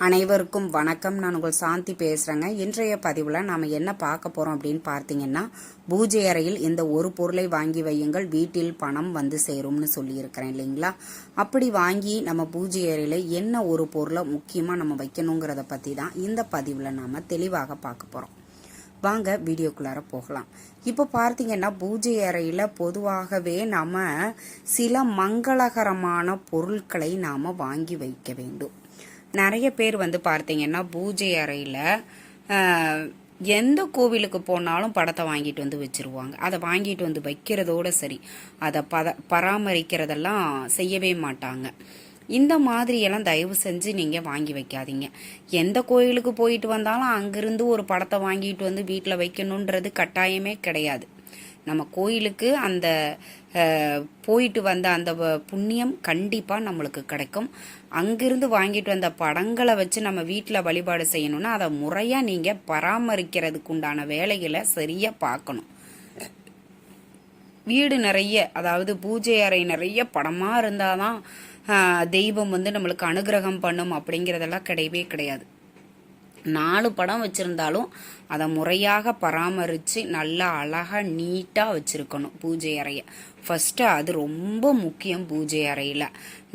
அனைவருக்கும் வணக்கம். நான் உங்கள் சாந்தி பேசுகிறேங்க இன்றைய பதிவில் நாம் என்ன பார்க்க போகிறோம் அப்படின்னு பார்த்தீங்கன்னா பூஜை அறையில் இந்த ஒரு பொருளை வாங்கி வையுங்கள். வீட்டில் பணம் வந்து சேரும்னு சொல்லியிருக்கிறேன் இல்லைங்களா? அப்படி வாங்கி நம்ம பூஜை அறையில் என்ன ஒரு பொருளை முக்கியமாக நம்ம வைக்கணுங்கிறத பற்றி தான் இந்த பதிவில் நாம் தெளிவாக பார்க்க போகிறோம் வாங்க வீடியோக்குள்ளார போகலாம். இப்போ பார்த்தீங்கன்னா பூஜை அறையில் பொதுவாகவே நாம் சில மங்களகரமான பொருட்களை நாம் வாங்கி வைக்க வேண்டும். நிறைய பேர் வந்து பார்த்தீங்கன்னா பூஜை அறையில் எந்த கோவிலுக்கு போனாலும் படத்தை வாங்கிட்டு வந்து வச்சிருவாங்க. அதை வாங்கிட்டு வந்து வைக்கிறதோட சரி. அதை பத பராமரிக்கிறதெல்லாம் செய்யவே மாட்டாங்க. இந்த மாதிரியெல்லாம் தயவு செஞ்சு நீங்கள் வாங்கி வைக்காதீங்க. எந்த கோயிலுக்கு போயிட்டு வந்தாலும் அங்கிருந்து ஒரு படத்தை வாங்கிட்டு வந்து வீட்டில் வைக்கணுன்றது கட்டாயமே கிடையாது. நம்ம கோயிலுக்கு அந்த போயிட்டு வந்த அந்த புண்ணியம் கண்டிப்பாக நம்மளுக்கு கிடைக்கும். அங்கிருந்து வாங்கிட்டு வந்த படங்களை வச்சு நம்ம வீட்டில் வழிபாடு செய்யணும்னா அதை முறையாக நீங்கள் பராமரிக்கிறதுக்கு உண்டான வேலைகளை சரியாக பார்க்கணும். வீடு நிறைய அதாவது பூஜை அறை நிறைய படமாக இருந்தால் தான் தெய்வம் வந்து நம்மளுக்கு அனுகிரகம் பண்ணும் அப்படிங்கிறதெல்லாம் கிடையவே கிடையாது. நாலு படம் வச்சுருந்தாலும் அதை முறையாக பராமரித்து நல்லா அழகாக நீட்டாக வச்சுருக்கணும் பூஜை அறையை. ஃபஸ்ட்டு அது ரொம்ப முக்கியம் பூஜை அறையில்.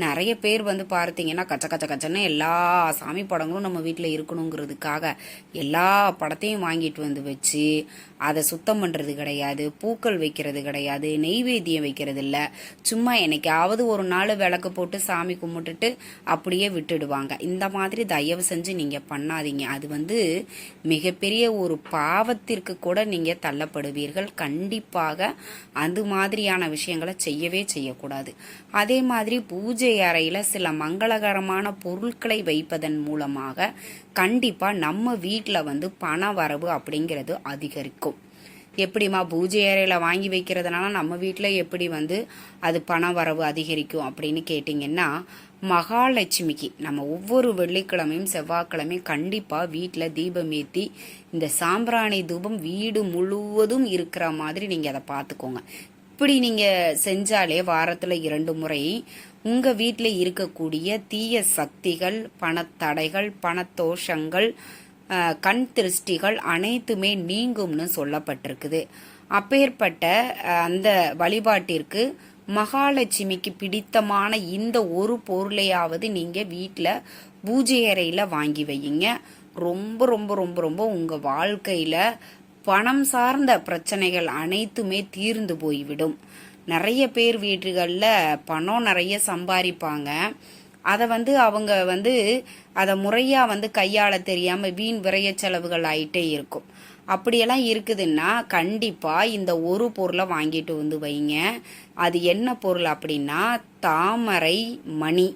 நிறைய பேர் வந்து பார்த்தீங்கன்னா கச்ச கச்ச கச்சன்னு எல்லா சாமி படங்களும் நம்ம வீட்டில் இருக்கணுங்கிறதுக்காக எல்லா படத்தையும் வாங்கிட்டு வந்து வச்சு அதை சுத்தம் பண்ணுறது கிடையாது பூக்கள் வைக்கிறது கிடையாது நெய்வேத்தியம் வைக்கிறது இல்லை சும்மா என்னைக்காவது ஒரு நாள் விளக்கு போட்டு சாமி கும்பிட்டுட்டு அப்படியே விட்டுடுவாங்க. இந்த மாதிரி தயவு செஞ்சு நீங்கள் பண்ணாதீங்க. அது வந்து மிகப்பெரிய ஒரு பாவத்திற்கு கூட நீங்கள் தள்ளப்படுவீர்கள். கண்டிப்பாக அது மாதிரியான விஷயங்களை செய்யவே செய்யக்கூடாது. அதே மாதிரி பூஜை பூஜை அறையில் சில மங்களகரமான பொருட்களை வைப்பதன் மூலமாக கண்டிப்பாக நம்ம வீட்டில் வந்து பண வரவு அப்படிங்கிறது அதிகரிக்கும். எப்படிமா பூஜை அறையில் வாங்கி வைக்கிறதுனால நம்ம வீட்டில் எப்படி வந்து அது பண வரவு அதிகரிக்கும் அப்படின்னு கேட்டிங்கன்னா மகாலட்சுமிக்கு நம்ம ஒவ்வொரு வெள்ளிக்கிழமையும் செவ்வாய்க்கிழமையும் கண்டிப்பாக வீட்டில் தீபம் ஏற்றி இந்த சாம்பிராணி தூபம் வீடு முழுவதும் இருக்கிற மாதிரி நீங்கள் அதை பார்த்துக்கோங்க. இப்படி நீங்கள் செஞ்சாலே வாரத்தில் இரண்டு முறை உங்கள் வீட்டில் இருக்கக்கூடிய தீய சக்திகள் பணத்தடைகள் பணத்தோஷங்கள் கண் திருஷ்டிகள் அனைத்துமே நீங்கும்னு சொல்லப்பட்டிருக்குது. அப்பேற்பட்ட அந்த வழிபாட்டிற்கு மகாலட்சுமிக்கு பிடித்தமான இந்த ஒரு பொருளையாவது நீங்கள் வீட்டில் பூஜை அறையில் வாங்கி வையுங்க. ரொம்ப ரொம்ப ரொம்ப ரொம்ப உங்கள் வாழ்க்கையில் பணம் சார்ந்த பிரச்சனைகள் அனைத்துமே தீர்ந்து போய்விடும். நிறைய பேர் வீடுகளில் பணம் நிறைய சம்பாதிப்பாங்க அதை வந்து அவங்க வந்து அதை முறையாக வந்து கையாள தெரியாமல் வீண் விரைய செலவுகள் ஆகிட்டே இருக்கும். அப்படியெல்லாம் இருக்குதுன்னா கண்டிப்பாக இந்த ஒரு பொருளை வாங்கிட்டு வந்து வைங்க. அது என்ன பொருள் அப்படின்னா தாமரை மணி.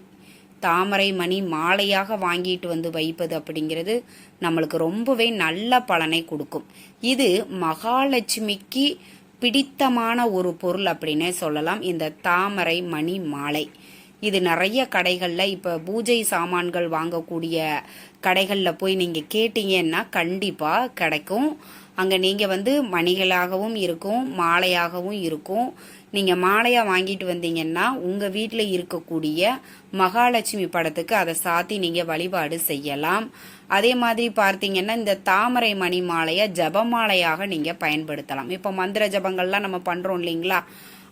தாமரை மணி மாலையாக வாங்கிட்டு வந்து வைப்பது அப்படிங்கிறது நம்மளுக்கு ரொம்பவே நல்ல பலனை கொடுக்கும். இது மகாலட்சுமிக்கு பிடித்தமான ஒரு பொருள் அப்படின்னே சொல்லலாம். இந்த தாமரை மணி மாலை. இது நிறைய கடைகளில் இப்போ பூஜை சாமான்கள் வாங்கக்கூடிய கடைகளில் போய் நீங்கள் கேட்டீங்கன்னா கண்டிப்பாக கிடைக்கும். அங்கே நீங்கள் வந்து மணிகளாகவும் இருக்கும் மாலையாகவும் இருக்கும். நீங்கள் மாலையாக வாங்கிட்டு வந்தீங்கன்னா உங்கள் வீட்டில் இருக்கக்கூடிய மகாலட்சுமி படத்துக்கு அதை சாத்தி நீங்கள் வழிபாடு செய்யலாம். அதே மாதிரி பார்த்தீங்கன்னா இந்த தாமரை மணி மாலையை ஜபமாலையாக நீங்கள் பயன்படுத்தலாம். இப்போ மந்திர ஜபங்கள்லாம் நம்ம பண்ணுறோம் இல்லைங்களா?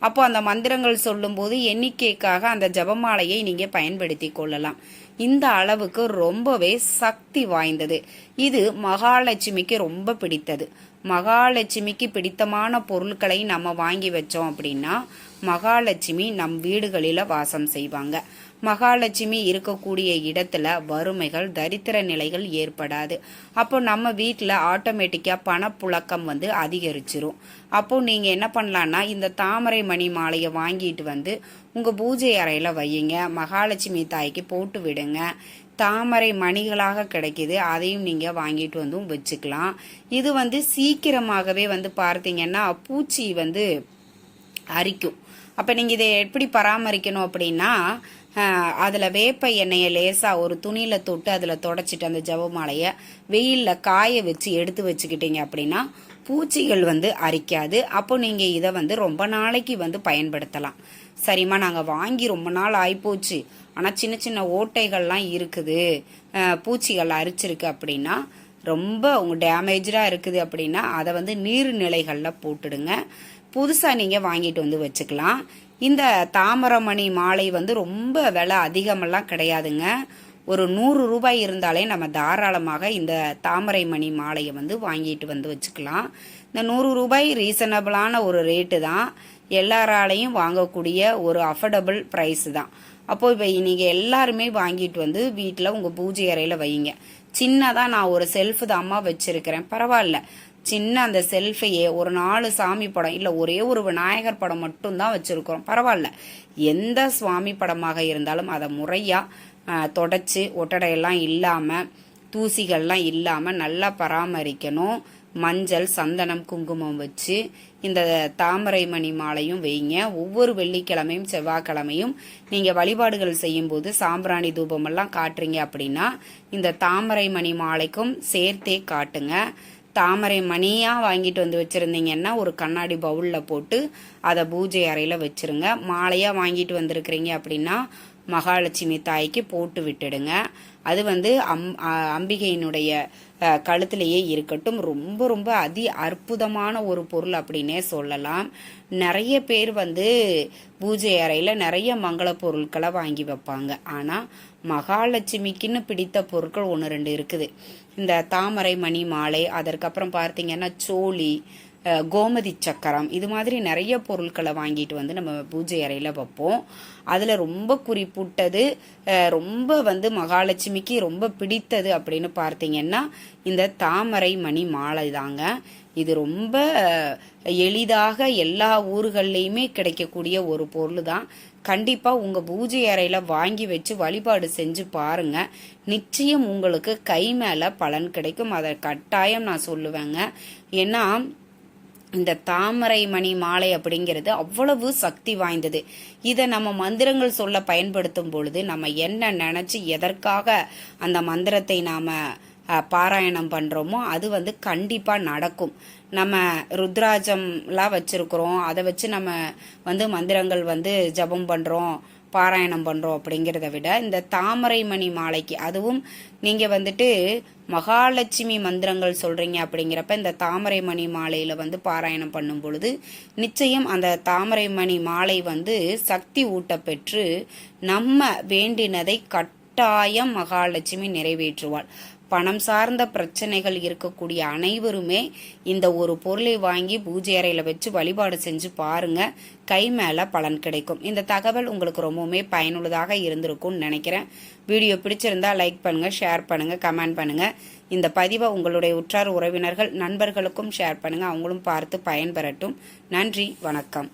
அப்போ அந்த மந்திரங்கள் சொல்லும்போது எண்ணிக்கைக்காக அந்த ஜபமாலையை நீங்கள் பயன்படுத்தி கொள்ளலாம். இந்த அளவுக்கு ரொம்பவே சக்தி வாய்ந்தது. இது மகாலட்சுமிக்கு ரொம்ப பிடித்தது. மகாலட்சுமிக்கு பிடித்தமான பொருட்களை நம்ம வாங்கி வச்சோம் அப்படின்னா மகாலட்சுமி நம் வீடுகளில் வாசம் செய்வாங்க. மகாலட்சுமி இருக்கக்கூடிய இடத்துல வறுமைகள் தரித்திர நிலைகள் ஏற்படாது. அப்போ நம்ம வீட்டில் ஆட்டோமேட்டிக்காக பணப்புழக்கம் வந்து அதிகரிச்சிரும். அப்போ நீங்கள் என்ன பண்ணலான்னா இந்த தாமரை மணி மாலையை வாங்கிட்டு வந்து உங்கள் பூஜை அறையில் வையுங்க. மகாலட்சுமி தாய்க்கு போட்டு விடுங்க. தாமரை மணிகளாக கிடைக்கிது அதையும் நீங்கள் வாங்கிட்டு வந்தும் வச்சுக்கலாம். இது வந்து சீக்கிரமாகவே வந்து பார்த்தீங்கன்னா பூச்சி வந்து அரிக்கும். அப்போ நீங்கள் இதை எப்படி பராமரிக்கணும் அப்படின்னா அதில் வேப்ப எண்ணெயை லேசாக ஒரு துணியில் தொட்டு அதில் தொடச்சிட்டு அந்த ஜவமாலையை வெயிலில் காய வச்சு எடுத்து வச்சுக்கிட்டீங்க அப்படின்னா பூச்சிகள் வந்து அரிக்காது. அப்போ நீங்கள் இதை வந்து ரொம்ப நாளைக்கு வந்து பயன்படுத்தலாம். சரிம்மா நாங்கள் வாங்கி ரொம்ப நாள் ஆயிப்போச்சு. ஆனால் சின்ன சின்ன ஓட்டைகள்லாம் இருக்குது. பூச்சிகள் அரிச்சிருக்கு அப்படின்னா ரொம்ப உங்க டேமேஜாக இருக்குது அப்படின்னா அதை வந்து நீர்நிலைகளில் போட்டுடுங்க. புதுசாக நீங்கள் வாங்கிட்டு வந்து வச்சுக்கலாம். இந்த தாமரமணி மாலை வந்து ரொம்ப விலை அதிகமெல்லாம் கிடையாதுங்க. ஒரு நூறு ரூபாய் இருந்தாலே நம்ம தாராளமாக இந்த தாமரை மணி மாலையை வந்து வாங்கிட்டு வந்து வச்சுக்கலாம். இந்த நூறு ரூபாய் ரீசனபிளான ஒரு ரேட்டு தான். எல்லாராலையும் வாங்கக்கூடிய ஒரு அஃபோர்டபுள் ப்ரைஸ் தான். அப்போது இப்போ நீங்கள் எல்லாருமே வாங்கிட்டு வந்து வீட்டில் உங்கள் பூஜை அறையில் வைங்க சின்னதாக நான் ஒரு செல்ஃப் தாம்மா வச்சுருக்கிறேன். பரவாயில்ல. சின்ன அந்த செல்ஃபையே ஒரு நாலு சாமி படம் இல்லை ஒரே ஒரு விநாயகர் படம் மட்டும்தான் வச்சுருக்கிறோம். பரவாயில்ல. எந்த சுவாமி படமாக இருந்தாலும் அதை முறையாக தொடச்சி ஒட்டடையெல்லாம் இல்லாமல் தூசிகள்லாம் இல்லாமல் நல்லா பராமரிக்கணும். மஞ்சள் சந்தனம் குங்குமம் வச்சு இந்த தாமரை மணி மாலையும் வைங்க. ஒவ்வொரு வெள்ளிக்கிழமையும் செவ்வாய்க்கிழமையும் நீங்கள் வழிபாடுகள் செய்யும்போது சாம்பிராணி தூபமெல்லாம் காட்டுறீங்க அப்படின்னா இந்த தாமரை மணி மாலைக்கும் சேர்த்தே காட்டுங்க. தாமரை மணியாக வாங்கிட்டு வந்து வச்சுருந்தீங்கன்னா ஒரு கண்ணாடி பவுலில் போட்டு அதை பூஜை அறையில் வச்சுருங்க. மாலையாக வாங்கிட்டு வந்திருக்கிறீங்க அப்படின்னா மகாலட்சுமி தாய்க்கு போட்டு விட்டுடுங்க. அது வந்து அம் அம்பிகையினுடைய கழுத்திலேயே இருக்கட்டும். ரொம்ப ரொம்ப அதி அற்புதமான ஒரு பொருள் அப்படின்னே சொல்லலாம். நிறைய பேர் வந்து பூஜை அறையில் நிறைய மங்கள பொருட்களை வாங்கி வைப்பாங்க. ஆனால் மகாலட்சுமிக்குன்னு பிடித்த பொருட்கள் ஒன்று ரெண்டு இருக்குது. இந்த தாமரை மணி மாலை அதற்கப்புறம் பார்த்தீங்கன்னா சோழி கோமதி சக்கரம் இது மாதிரி நிறைய பொருட்களை வாங்கிட்டு வந்து நம்ம பூஜை அறையில் வைப்போம். அதில் ரொம்ப குறிப்பிட்டது ரொம்ப வந்து மகாலட்சுமிக்கு ரொம்ப பிடித்தது அப்படின்னு பார்த்தீங்கன்னா இந்த தாமரை மணி மாலை தாங்க. இது ரொம்ப எளிதாக எல்லா ஊர்கள்லையுமே கிடைக்கக்கூடிய ஒரு பொருள் தான். கண்டிப்பாக உங்கள் பூஜை அறையில் வாங்கி வச்சு வழிபாடு செஞ்சு பாருங்க. நிச்சயம் உங்களுக்கு கை மேலே பலன் கிடைக்கும். அதை கட்டாயம் நான் சொல்லுவேங்க. ஏன்னா இந்த தாமரை மணி மாலை அப்படிங்கிறது அவ்வளவு சக்தி வாய்ந்தது. இதை நம்ம மந்திரங்கள் சொல்ல பயன்படுத்தும் பொழுது நம்ம என்ன நினச்சி எதற்காக அந்த மந்திரத்தை நாம் பாராயணம் பண்ணுறோமோ அது வந்து கண்டிப்பாக நடக்கும். நம்ம ருத்ராஜம்லாம் வச்சுருக்குறோம். அதை வச்சு நம்ம வந்து மந்திரங்கள் வந்து ஜபம் பண்ணுறோம் பாராயணம் பண்ணுறோம் அப்படிங்கிறத விட இந்த தாமரை மணி மாலைக்கு அதுவும் நீங்கள் வந்துட்டு மகாலட்சுமி மந்திரங்கள் சொல்கிறீங்க அப்படிங்கிறப்ப இந்த தாமரை மணி மாலையில் வந்து பாராயணம் பண்ணும் பொழுது நிச்சயம் அந்த தாமரை மணி மாலை வந்து சக்தி ஊட்டப்பெற்று நம்ம வேண்டினதை கட்டாயம் மகாலட்சுமி நிறைவேற்றுவாள். பணம் சார்ந்த பிரச்சனைகள் இருக்கக்கூடிய அனைவருமே இந்த ஒரு பொருளை வாங்கி பூஜை அறையில் வச்சு வழிபாடு செஞ்சு பாருங்க. கை மேலே பலன் கிடைக்கும். இந்த தகவல் உங்களுக்கு ரொம்பவுமே பயனுள்ளதாக இருந்திருக்கும்னு நினைக்கிறேன். வீடியோ பிடிச்சிருந்தா லைக் பண்ணுங்க ஷேர் பண்ணுங்க கமெண்ட் பண்ணுங்க. இந்த பதிவை உங்களுடைய உற்றார் உறவினர்கள் நண்பர்களுக்கும் ஷேர் பண்ணுங்க. அவங்களும் பார்த்து பயன்பெறட்டும். நன்றி வணக்கம்.